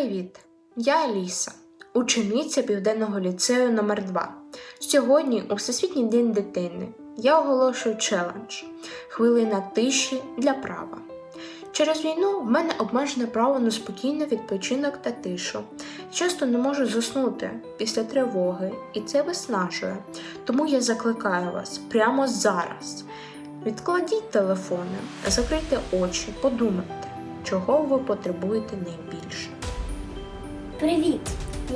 Привіт! Я Аліса, учениця Південного ліцею номер 2 Сьогодні, у Всесвітній день дитини, я оголошую челендж Хвилина тиші для права. Через війну в мене обмежене право на спокійний відпочинок та тишу. Часто не можу заснути після тривоги, і це виснажує. Тому я закликаю вас прямо зараз. Відкладіть телефони, закрийте очі, подумайте, чого ви потребуєте найбільше. Привіт!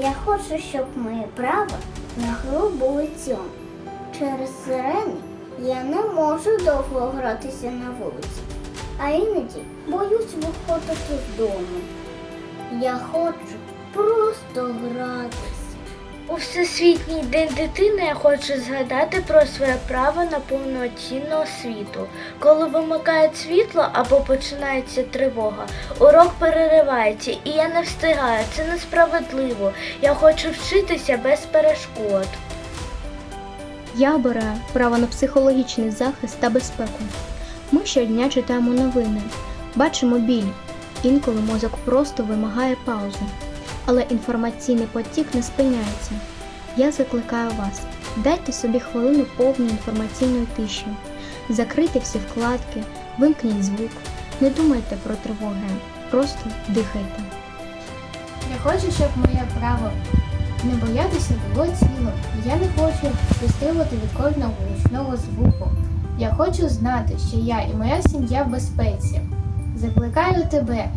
Я хочу, щоб моє право на гру було цьому. Через сирени я не можу довго гратися на вулиці, а іноді боюсь виходити з дому. Я хочу просто гратися. У Всесвітній день дитини я хочу згадати про своє право на повноцінну освіту. Коли вимикають світло або починається тривога, урок переривається і я не встигаю. Це несправедливо. Я хочу вчитися без перешкод. Я обираю право на психологічний захист та безпеку. Ми щодня читаємо новини, бачимо біль. Інколи мозок просто вимагає паузу. Але інформаційний потік не спиняється. Я закликаю вас, дайте собі хвилину повної інформаційної тиші. Закрийте всі вкладки, вимкніть звук. Не думайте про тривоги, просто дихайте. Я хочу, щоб моє право не боятися було ціло. Я не хочу вистрілити від кожного гучного звуку. Я хочу знати, що я і моя сім'я в безпеці. Закликаю тебе,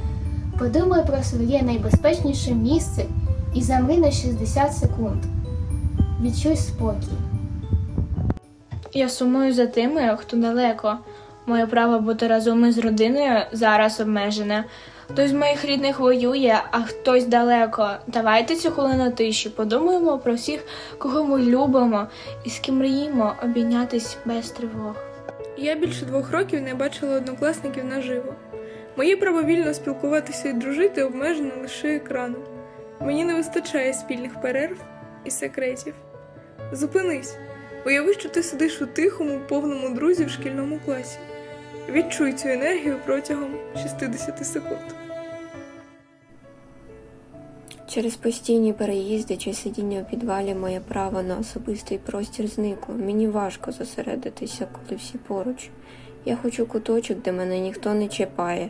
подумай про своє найбезпечніше місце і замри на 60 секунд. Відчуй спокій. Я сумую за тими, хто далеко. Моє право бути разом із родиною зараз обмежене. Хтось з моїх рідних воює, а хтось далеко. Давайте цю хвилину тиші. Подумаємо про всіх, кого ми любимо і з ким мріємо обійнятись без тривог. Я більше двох років не бачила однокласників наживо. Моє право вільно спілкуватися і дружити обмежено лише екраном. Мені не вистачає спільних перерв і секретів. Зупинись, уяви, що ти сидиш у тихому, повному друзів шкільному класі. Відчуй цю енергію протягом 60 секунд. Через постійні переїзди чи сидіння у підвалі моє право на особистий простір зникло. Мені важко зосередитися, коли всі поруч. Я хочу куточок, де мене ніхто не чіпає.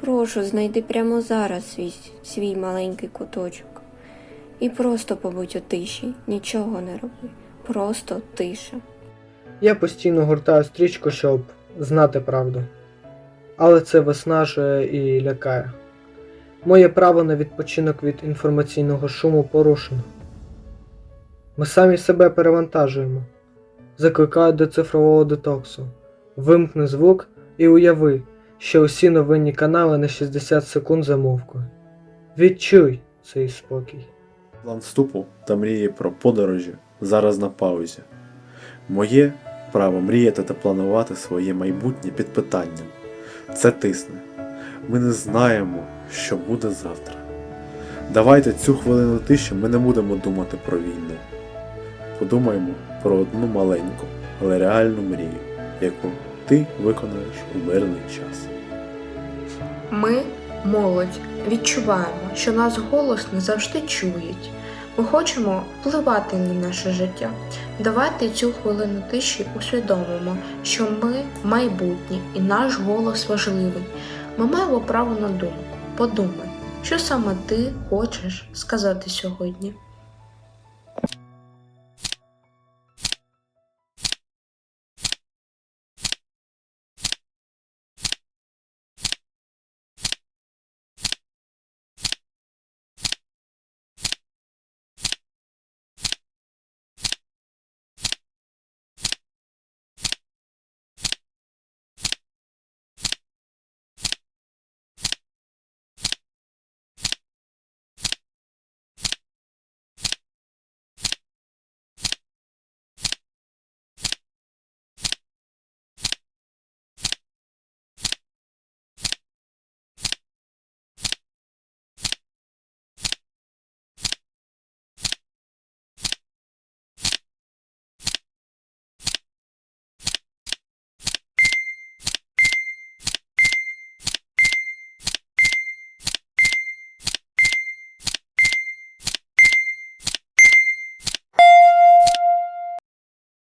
Прошу, знайди прямо зараз свій, свій маленький куточок. І просто побудь у тиші, нічого не роби. Просто тиша. Я постійно гортаю стрічку, щоб знати правду. Але це виснажує і лякає. Моє право на відпочинок від інформаційного шуму порушено. Ми самі себе перевантажуємо. Закликаю до цифрового детоксу. Вимкни звук і уяви, що усі новинні канали на 60 секунд замовкли. Відчуй цей спокій. План вступу та мрії про подорожі зараз на паузі. Моє право мріяти та планувати своє майбутнє під питанням. Це тисне. Ми не знаємо, що буде завтра. Давайте цю хвилину тиші ми не будемо думати про війну. Подумаємо про одну маленьку, але реальну мрію, яку ти виконаєш у мирний час. Ми, молодь, відчуваємо, що наш голос не завжди чують. Ми хочемо впливати на наше життя. Давайте цю хвилину тиші усвідомимо, що ми майбутнє і наш голос важливий. Ми маємо право на думку. Подумай, що саме ти хочеш сказати сьогодні.